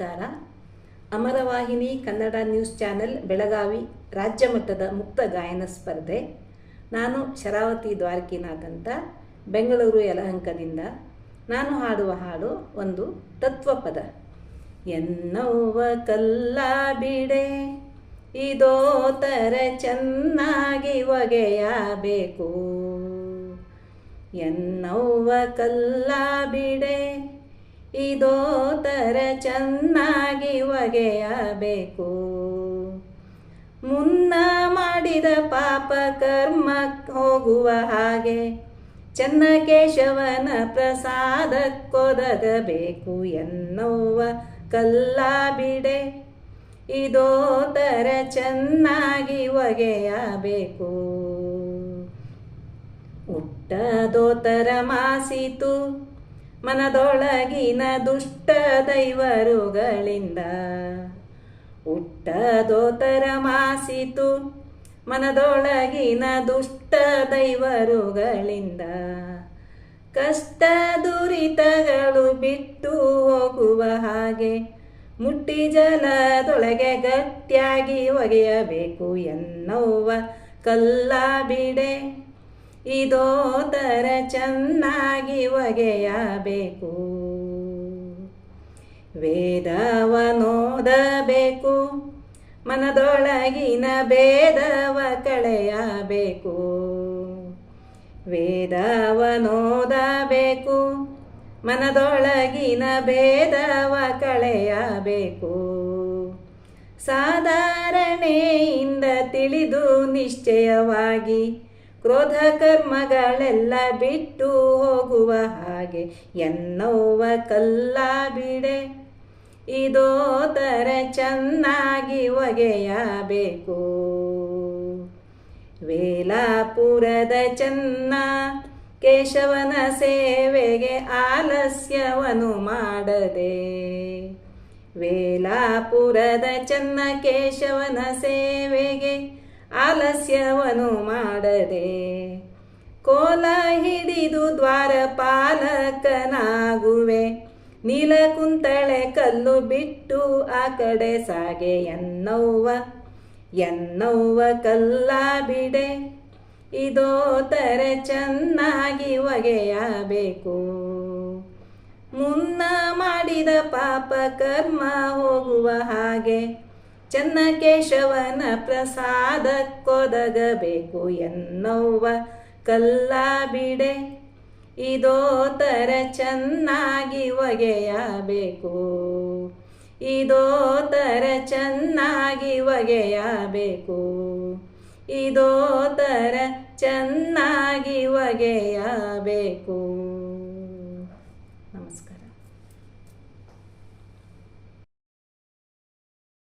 ಮುಕ್ತವಾಹಿನಿ Kannada news channel Belagavi ರಾಜ್ಯ ಮಟ್ಟದ ಮುಕ್ತ ಗಾಯನ ಸ್ಪರ್ಧೆ. ನಾನು ಶರಾವತಿ ದ್ವಾರಕಿನಾಥ್ ಅಂತ, ಬೆಂಗಳೂರು ಯಲಹಂಕದಿಂದ. ನಾನು ಹಾಡುವ ಹಾಡು ಒಂದು ತತ್ವಪದ ಎನ್ನವ್ವ ಕಲ್ಲ ಬಿಡೆ, ಇದೋ ತರ ಚೆನ್ನಾಗಿ ಒಗೆಯಬೇಕು. ಎನ್ನವ್ವ ಕಲ್ಲ ಬಿಡೆ ಇದೋ ತರ ಚೆನ್ನಾಗಿ ಒಗೆಯಬೇಕು. ಮುನ್ನ ಮಾಡಿದ ಪಾಪ ಕರ್ಮ ಹೋಗುವ ಹಾಗೆ ಚನ್ನಕೇಶವನ ಪ್ರಸಾದಕ್ಕೊದಗಬೇಕು ಎನ್ನುವ ಕಲ್ಲ ಬಿಡೆ. ಇದೋ ತರ ಚೆನ್ನಾಗಿ ಒಗೆಯಬೇಕು. ಉಟ್ಟದೋತರ ಮಾಸಿತು. ಮನದೊಳಗಿನ ದುಷ್ಟ ದೈವರುಗಳಿಂದ ಹುಟ್ಟದೋತರ ಮಾಸಿತು. ಮನದೊಳಗಿನ ದುಷ್ಟ ದೈವರುಗಳಿಂದ ಕಷ್ಟ ದುರಿತಗಳು ಬಿಟ್ಟು ಹೋಗುವ ಹಾಗೆ ಮುಟ್ಟಿ ಜಲದೊಳಗೆ ಗಟ್ಟಿಯಾಗಿ ಒಗೆಯಬೇಕು ಎನ್ನುವ ಕಲ್ಲ ಬಿಡೆ. ಇದೋ ತರ ಚೆನ್ನಾಗಿ ಒಗೆಯಬೇಕು. ವೇದವನೋದಬೇಕು, ಮನದೊಳಗಿನ ಭೇದವ ಕಳೆಯಬೇಕು. ವೇದವನೋದಬೇಕು, ಮನದೊಳಗಿನ ಭೇದವ ಕಳೆಯಬೇಕು. ಸಾಧಾರಣೆಯಿಂದ ತಿಳಿದು ನಿಶ್ಚಯವಾಗಿ ಕ್ರೋಧ ಕರ್ಮಗಳೆಲ್ಲ ಬಿಟ್ಟು ಹೋಗುವ ಹಾಗೆ ಎನ್ನುವ ಕಲ್ಲ ಬಿಡೆ. ಇದೋ ತರ ಚೆನ್ನಾಗಿ ಒಗೆಯಬೇಕು. ವೇಲಾಪುರದ ಚೆನ್ನ ಕೇಶವನ ಸೇವೆಗೆ ಆಲಸ್ಯವನ್ನು ಮಾಡದೆ. ವೇಲಾಪುರದ ಚೆನ್ನ ಕೇಶವನ ಸೇವೆಗೆ ಆಲಸ್ಯವನ್ನು ಮಾಡದೆ. ಕೋಲ ಹಿಡಿದು ದ್ವಾರಪಾಲಕನಾಗುವೆ. ನೀಲಕುಂತಳೆ ಕಲ್ಲು ಬಿಟ್ಟು ಆ ಕಡೆ ಸಾಗೆ. ಎನ್ನವ್ವ ಎನ್ನವ್ವ ಕಲ್ಲ ಬಿಡೆ. ಇದೋ ತರ ಚೆನ್ನಾಗಿ ಒಗೆಯಬೇಕು. ಮುನ್ನ ಮಾಡಿದ ಪಾಪ ಕರ್ಮ ಹೋಗುವ ಹಾಗೆ. ಚನ್ನಕೇಶವನ ಪ್ರಸಾದಕ್ಕೊದಗಬೇಕು ಎನ್ನುವ ಕಲ್ಲ ಬಿಡೆ. ಇದೋ ತರ ಚೆನ್ನಾಗಿ ಒಗೆಯಬೇಕು. ಇದೋ ತರ ಚೆನ್ನಾಗಿ ಒಗೆಯಬೇಕು. ಇದೋ ತರ ಚೆನ್ನಾಗಿ ಒಗೆಯಬೇಕು.